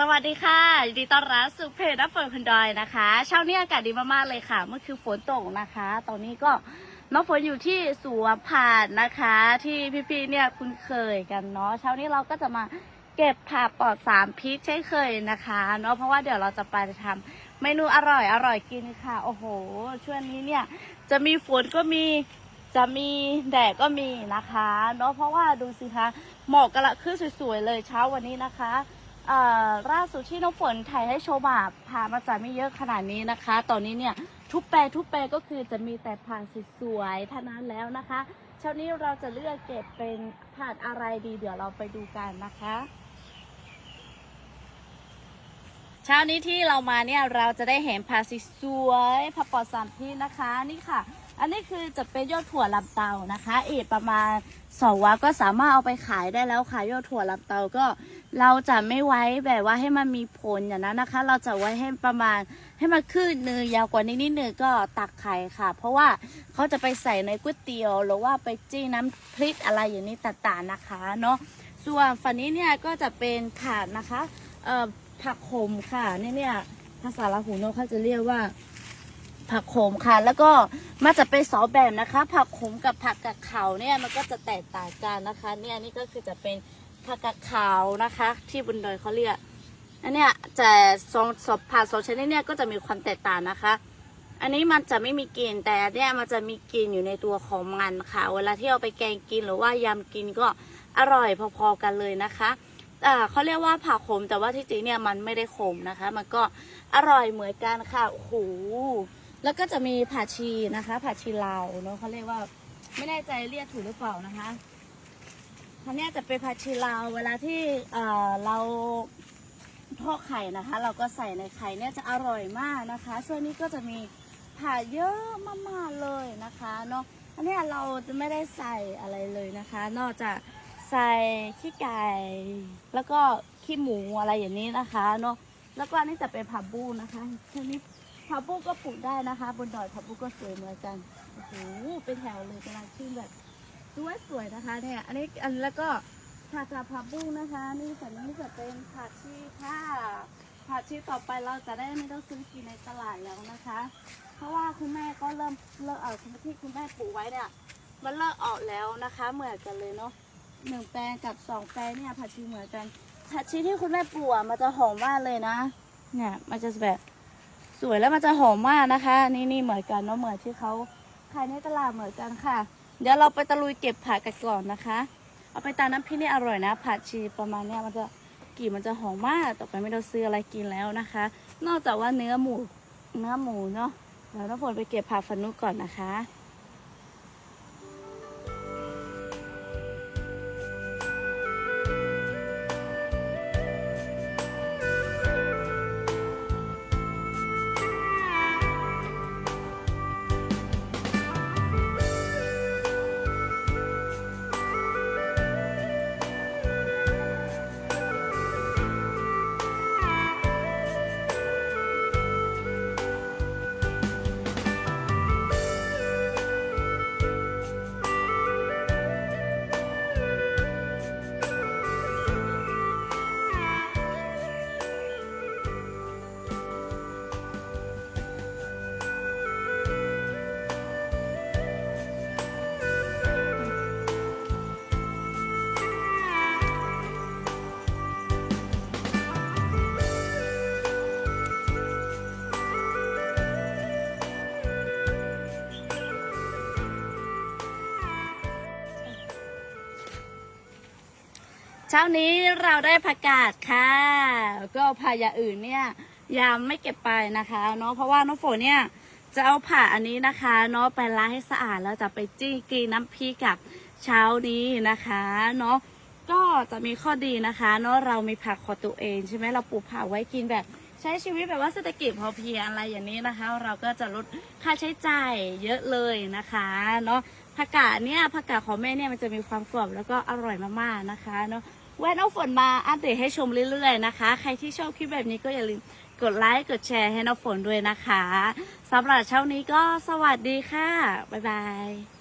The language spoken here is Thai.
สวัสดีค่ะยินดีต้อนรับสู่เพจนับฝนคนดอยนะคะ เช้านี้อากาศดีมากๆเลยค่ะ เมื่อคือฝนตกนะคะ ตอนนี้ก็น้องฝนอยู่ที่สวนผ่านนะคะ ที่พี่ๆเนี่ยคุ้นเคยกันเนาะเช้านี้เราก็จะมาเก็บผักปลอดสารพิษเช่นเคยนะคะเนาะเพราะว่าเดี๋ยวเราจะไปทำเมนูอร่อยอร่อยกินค่ะ โอ้โห ช่วงนี้เนี่ย จะมีฝนก็มีจะมีแดดก็มีนะคะเนาะเพราะว่าดูสิคะหมอกกระขึ้นสวยๆเลยเช้าวันนี้นะคะ เอ่อล่าสุดที่น้องฝนถ่ายให้โชมอะผ่ามาจากไม่เยอะขนาดนี้นะคะ ตอนนี้เนี่ยทุกแปลทุกแปลก็คือจะมีแต่ผ่านสวยๆเท่านั้นแล้วนะคะ เช้านี้เราจะเลือกเก็บเป็นผ่านอะไรดี เดี๋ยวเราไปดูกันนะคะเช้านี้ที่เรามาเนี่ยเราจะได้เห็นผักสวยๆผักปลอดสารพิษนะคะนี่ค่ะ อันนี้คือจะเป็นยอดถั่วลำเตานะคะ เอดประมาณสองวันก็สามารถเอาไปขายได้แล้วค่ะยอดถั่วลำเตาก็ เราจะไม่ไว้แบบว่าให้มันมีผลอย่างนั้นนะคะ เราจะไว้ให้ประมาณให้มันขึ้นเนื้อยาวกว่านี้นิดนึงก็ตักไข่ค่ะ เพราะว่าเขาจะไปใส่ในก๋วยเตี๋ยว หรือว่าไปจี้น้ำพริกอะไรอย่างนี้ต่างๆนะคะเนาะส่วนฝั่งนี้เนี่ยก็จะเป็นถาดนะคะเอ่อผักขมค่ะนี่เนี่ยภาษาลาหูเนาะเขาจะเรียกว่า ผักโขมค่ะ แล้วก็มันจะเป็นสองแบบนะคะ ผักโขมกับผักกาดขาเนี่ยมันก็จะแตกต่างกันนะคะ เนี่ยนี่ก็คือจะเป็น ผักกาดขาวนะคะ ที่บนดอยเขาเรียกอันเนี้ยจะสองสองผักสองชนิดเนี่ยก็จะมีความแตกต่างนะคะ อันนี้มันจะไม่มีกลิ่นแต่อันเนี่ยมันจะมีกลิ่นอยู่ในตัวของมันค่ะ เวลาที่เอาไปแกงกินหรือว่ายำกินก็อร่อยพอๆกันเลยนะคะอ่าเขาเรียกว่าผักขมแต่ว่าที่จริงเนี่ยมันไม่ได้ขมนะคะ มันก็อร่อยเหมือนกันค่ะโอ้โหแล้วก็จะมีผักชีนะคะผักชีลาวเนาะเขาเรียกว่าไม่แน่ใจเรียกถูกหรือเปล่านะคะ อันเนี้ยจะเป็นผักชีลาวเวลาที่เอ่อเราทอดไข่นะคะ เราก็ใส่ในไข่เนี่ยจะอร่อยมากนะคะ ช่วงนี้ก็จะมีผักเยอะมากๆเลยนะคะเนาะอันนี้เราจะไม่ได้ใส่อะไรเลยนะคะ นอกจากใส่ขี้ไก่ แล้วก็ขี้หมูอะไรอย่างนี้นะคะเนาะแล้วก็อันนี้จะเป็นผักบูนะคะช่วงนี้ผักบุ้งก็ปลูกได้นะคะ บนดอยผักบุ้งก็สวยเหมือนกันโอ้โหเป็นแถวเลยกำลังขึ้นแบบ สวยสวยนะคะเนี่ยอันนี้อันแล้วก็ผักจากผักบุ้งนะคะนี่สันนี้จะเป็นผักชีค่ะผักชีต่อไปเราจะได้ไม่ต้องซื้อกินในตลาดแล้วนะคะ เพราะว่าคุณแม่ก็เริ่มเลิกเออที่คุณแม่ปลูกไว้เนี่ยมันเลิกออกแล้วนะคะ เหมือนกันเลยเนาะหนึ่งแปลงกับสองแปลงเนี่ยผักชีเหมือนกันผักชีที่คุณแม่ปลูกมันจะหอมมากเลยนะ เนี่ยมันจะแบบสวยแล้วมันจะหอมมากนะคะ นี่นี่เหมือนกันเนาะเหมือนที่เขาขายในตลาดเหมือนกันค่ะ เดี๋ยวเราไปตะลุยเก็บผักกันก่อนนะคะ เอาไปตาน้ำพริกนี่อร่อยนะ ผักชีประมาณเนี้ยมันจะกลิ่นมันจะหอมมาก ต่อไปไม่ต้องซื้ออะไรกินแล้วนะคะ นอกจากว่าเนื้อหมูเนื้อหมูเนาะเดี๋ยวน้ำฝนไปเก็บผักฟันนุก่อนนะคะ เช้านี้เราได้ผักกาดค่ะ ก็ผักอย่างอื่นเนี่ยยังไม่เก็บไปนะคะเนาะเพราะว่าน้องฝนเนี่ยจะเอาผักอันนี้นะคะเนาะไปล้างให้สะอาดแล้วจะไปจี้กินน้ำพริกกับเช้านี้นะคะเนาะก็จะมีข้อดีนะคะเนาะเรามีผักขอตัวเองใช่ไหมเราปลูกผักไว้กินแบบใช้ชีวิตแบบว่าเศรษฐกิจพอเพียงอะไรอย่างนี้นะคะ เราก็จะลดค่าใช้จ่ายเยอะเลยนะคะเนาะ ผักกาดเนี่ยผักกาดของแม่เนี่ยมันจะมีความกรอบแล้วก็อร่อยมากๆนะคะเนาะแว่นเอาฝนมาอัปเดตให้ชมเรื่อยๆนะคะ ใครที่ชอบคลิปแบบนี้ก็อย่าลืมกดไลค์กดแชร์ให้น้องฝนด้วยนะคะสำหรับเช้านี้ก็สวัสดีค่ะ บ๊ายบาย